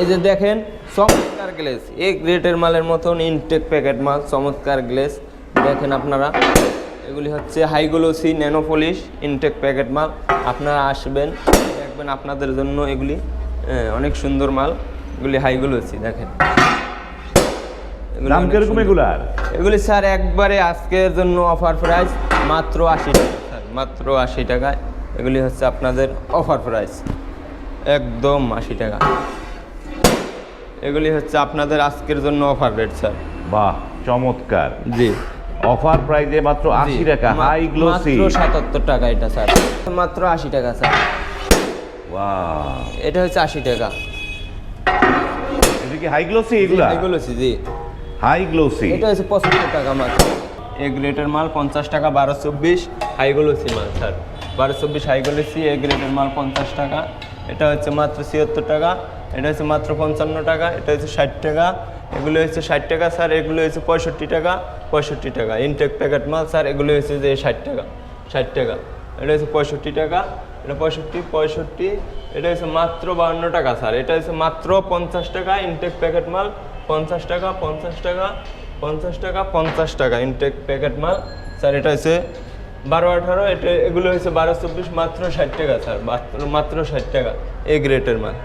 এই যে দেখেন চমৎকার গ্লেস এ গ্রেটের মালের মতন ইনটেক প্যাকেট মাল চমৎকার গ্লেস দেখেন আপনারা এগুলি হচ্ছে হাইগুলোসি ন্যানোপলিশ ইনটেক প্যাকেট মাল। আপনারা আসবেন দেখবেন আপনাদের জন্য এগুলি অনেক সুন্দর মাল। এগুলি হাইগুলোসি দেখেন। এগুলি দাম কীরকম এগুলার? এগুলি স্যার একবারে আজকের জন্য অফার প্রাইস মাত্র আশি টাকা। স্যার মাত্র আশি টাকায় এগুলি হচ্ছে আপনাদের অফার প্রাইস একদম আশি টাকা। এগুলি হচ্ছে আপনাদের আজকের জন্য অফার রেট স্যার বাহ চমৎকার। জি। অফার প্রাইজে মাত্র আশি টাকা হাই গ্লোসি মাত্র সাতাত্তর টাকা এটা স্যার মাত্র আশি টাকা স্যার ওয়াও এটা হচ্ছে আশি টাকা। এটা কি হাই গ্লোসি এগুলা? এগুলো হচ্ছে জি। হাই গ্লোসি এটা হচ্ছে পঁচাত্তর টাকা মাত্র। এ গ্রেটের মাল পঞ্চাশ টাকা বারো চব্বিশ হাইগুলোসি মাল স্যার বারো চব্বিশ হাইগুলোসি এ গ্রেটের মাল পঞ্চাশ টাকা। এটা হচ্ছে মাত্র ছিয়াত্তর টাকা। এটা হচ্ছে মাত্র পঞ্চান্ন টাকা, এটা হচ্ছে ষাট টাকা। এগুলো হচ্ছে ষাট টাকা, স্যার। এগুলো হচ্ছে পঁয়ষট্টি টাকা পঁয়ষট্টি টাকা। ইনটেক প্যাকেট মাল, স্যার, এগুলো হচ্ছে যে ষাট টাকা ষাট টাকা। এটা হচ্ছে পঁয়ষট্টি টাকা, এটা পঁয়ষট্টি পঁয়ষট্টি, এটা হচ্ছে মাত্র বাউন্ন টাকা, স্যার। এটা হচ্ছে মাত্র পঞ্চাশ টাকা ইনটেক প্যাকেট মাল, পঞ্চাশ টাকা পঞ্চাশ টাকা পঞ্চাশ টাকা পঞ্চাশ টাকা ইনটেক প্যাকেট মাল। স্যার, এটা হচ্ছে বারো, আঠারো, এটা, এগুলো হচ্ছে বারো, চব্বিশ, মাত্র ষাট টাকা, স্যার। মাত্র মাত্র ষাট টাকা এ গ্রেটের মাল।